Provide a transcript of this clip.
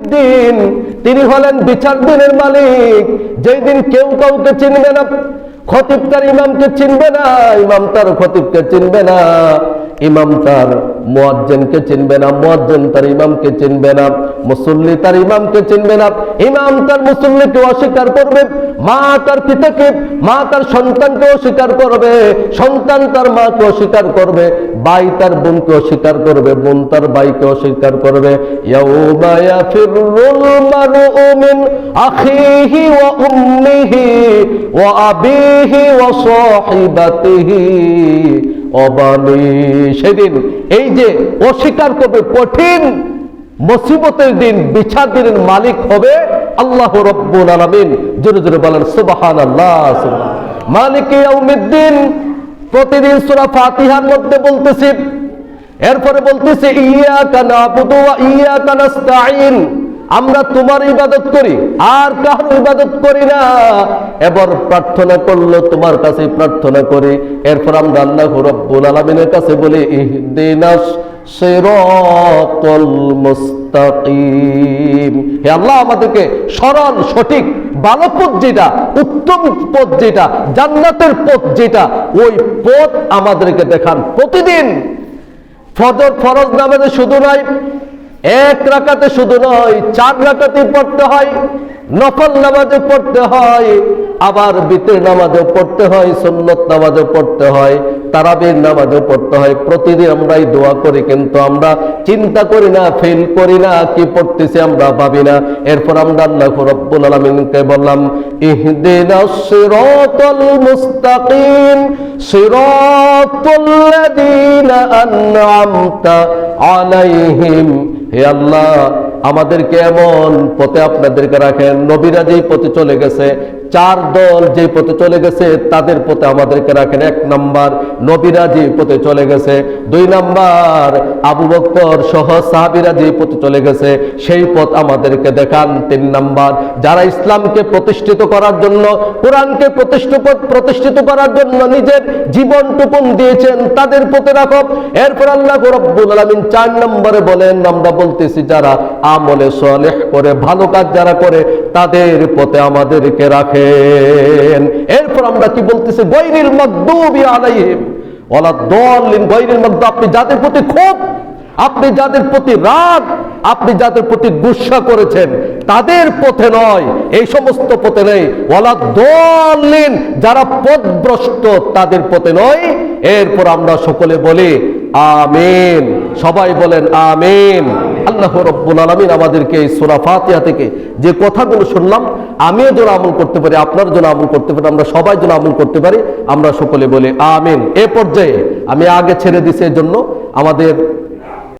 দিন, তিনি হলেন বিচার দিনের মালিক। যেই দিন কেউ কাউকে চিনবে না খতিব তার ইমামকে চিনবে না, ইমাম তার খতিবকে চিনবে না, ইমাম তার মোয়াজ্জেনকে চিনবে না, মোয়াজ্জেন তার ইমামকে চিনবে না। মুসল্লি তার ইমামকে চিনবে না। ইমাম তার মুসল্লিকে অস্বীকার করবে। মা তার পিতাকে, মা তার সন্তানকে অস্বীকার করবে। সন্তান তার মাকে অস্বীকার করবে। ভাই তার বোনকে অস্বীকার করবে। বোন তার ভাইকে অস্বীকার করবে। আখিহি সেদিন এই যে অস্বীকার করবে, কঠিন মুসিবতের দিন বিচার দিনের মালিক হবে আল্লাহ রব্বুল আলমিন। জোরে জোরে বলেন সুবাহান আল্লাহ মালিক ইয়াউমিদ্দিন, প্রতিদিন সূরা ফাতিহার মধ্যে বলতেছি, এরপরে বলতেছে ইয়া কানা ওয়া ইয়া নাস্তাঈন। আমরা তোমার ইবাদত করি, আর কারও ইবাদত করি না। এবার প্রার্থনা করল, তোমার কাছে প্রার্থনা করি। এরপর আমরা আল্লাহ রব্বুল আলামিনের কাছে বলি আল্লাহ, আমাদেরকে সরল, সঠিক, ভালো পথ যেটা, উত্তম পথ যেটা, জান্নাতের পথ যেটা, ওই পথ আমাদেরকে দেখান প্রতিদিন। ফজর ফরজ নামাজে শুধু নয় এক রাকাতে শুধু নয়, চার রাকাতে পড়তে হয়, নফল নামাজে পড়তে হয়, আবার বিতের নামাজও পড়তে হয়, সুন্নত নামাজও পড়তে হয়, তারাবির নামাজও পড়তে হয়। প্রতিদিন আমরাই দোয়া করি, কিন্তু আমরা চিন্তা করি না, ফিল করি না, কি পড়তেছি আমরা ভাবি না। এরপর আমরা আল্লাহ আলামিনকে বললাম সিরাতাল মুস্তাকিম আলাইহিম হে আল্লাহ আমাদেরকে এমন পথে আপনাদেরকে রাখেন। নবীরা যেই পথে চলে গেছে চার দল যে পথে চলে গেছে, তাদের পথে আমাদেরকে রাখেন। এক নাম্বার নবীরা যে পথে চলে গেছে, দুই নাম্বার আবু বক্কর সহ সাহাবিরা যে পথে চলে গেছে, সেই পথ আমাদেরকে দেখান। তিন নাম্বার, যারা ইসলামকে প্রতিষ্ঠিত করার জন্য, কোরআনকে প্রতিষ্ঠিত প্রতিষ্ঠিত করার জন্য নিজের জীবন টুকুন দিয়েছেন, তাদের পথে রাখো। এরপর আল্লাহ রব্বুল আলামিন চার নম্বরে বলেন, আমরা বলতেছি, যারা আমলে সালেহ করে, ভালো কাজ যারা করে, তাদের পথে আমাদেরকে রাখেন। এরপর আমরা কি বলতেছি? গৈরিল মাগদুবি আলাইহিম। ওয়ালা দাল্লিন, গৈরিল মাগদুব, আপনি যাদের প্রতি খুব আপনি যাদের প্রতি রাগ, আপনি যাদের প্রতি গুসা করেছেন, তাদের পথে নয়, এই সমস্ত পথে নেই। ওয়ালা দলিন যারা পথভ্রষ্ট, তাদের পথে নয়। এরপর আমরা সকলে বলি আমিন। সবাই বলেন আমিন। আল্লাহ রব্বুল আলমিন আমাদেরকে এই সোরা ফাতিয়া থেকে যে কথাগুলো শুনলাম, আমিও যেন আমল করতে পারি আপনার জন্য আমল করতে পারি, আমরা সবাই যেন আমল করতে পারি, আমরা সকলে বলি আমিন। এ পর্যায়ে আমি আগে ছেড়ে দিছি জন্য আমাদের